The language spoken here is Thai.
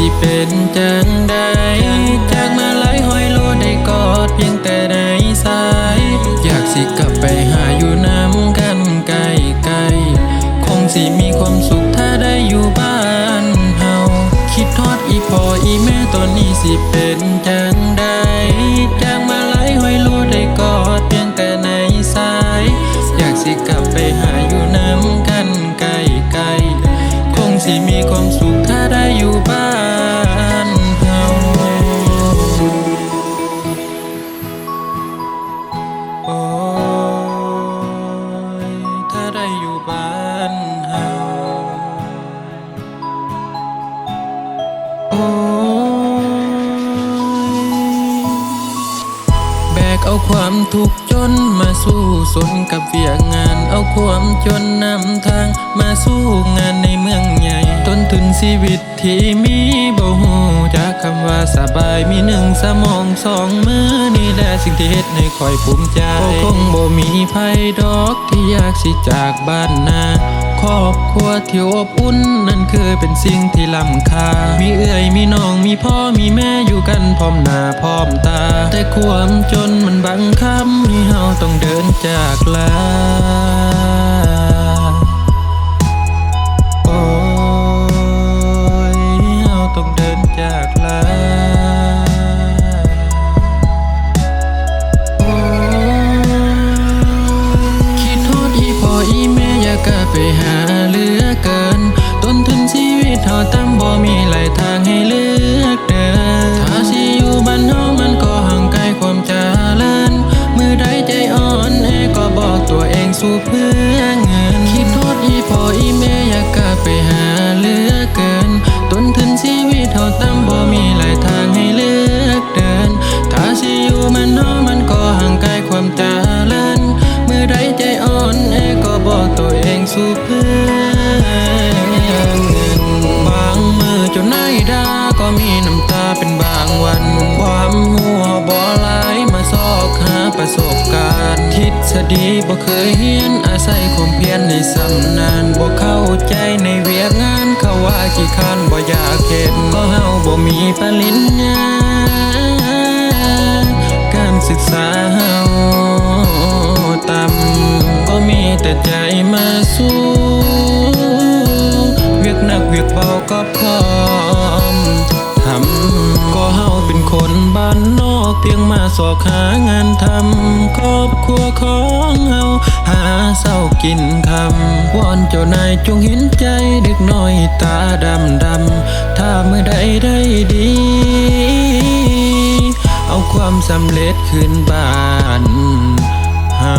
สิเป็นจังใดจากมาหลายห้อยโลได้กอดเพียงแต่ในสาย อยากสิกลับไปหาอยู่น้ำกันไกลไกลๆคงสิมีความสุขถ้าได้อยู่บ้านเฮาคิดทอดอีพออีแม่ตอนนี้สิเป็นจังใดจากมาหลายห้อยโลได้กอดเพียงแต่ในสาย อยากสิกลับไปหาอยู่น้ำกันไกลไกลๆคงสิมีความสุขถ้าได้อยู่บ้าน ความทุกข์จนมาสู้สนกับเวียกงาน เอาความจนนำทางมาสู้งานในเมืองใหญ่ ต้นทุนชีวิตที่มีบ่ฮู้จากคำว่าสบายมีหนึ่งสมองสองมือนี่แหละสิ่งที่เฮ็ดให้คอยภูมิใจคงบ่มีภัยดอกที่อยากสิจากบ้านนา ครอบครัวที่อบอุ่นนั่นคือเป็นสิ่งที่ล้ำค่า มีเอื้อยมีน้องมีพ่อมีแม่อยู่กันพร้อมหน้าพร้อมตา แต่ความจนมันบังคับให้เฮาต้องเดินจากลา อ ฎีบ่เคยเฮียนอาศัยความเพียรในสำนานบ่เข้าใจในเวียกงานเขาว่าขี้คร้านบ่อยากเห็นก็เฮาบ่มีปริญญาการศึกษาเฮาต่ำก็มีแต่ใจมาสู้เวียกหนักเวียกเบาก็พร้อม ทำก็เฮาเป็นคนบ้านนอกเพียงมาสอกหางานทำครอบครัวของเฮาหาเศร้ากินคำวอนเจ้านายจงเห็นใจเด็กน้อยตาดำดำถ้าเมื่อใดได้ดี เอาความสำเร็จขึ้นบ้านเฮา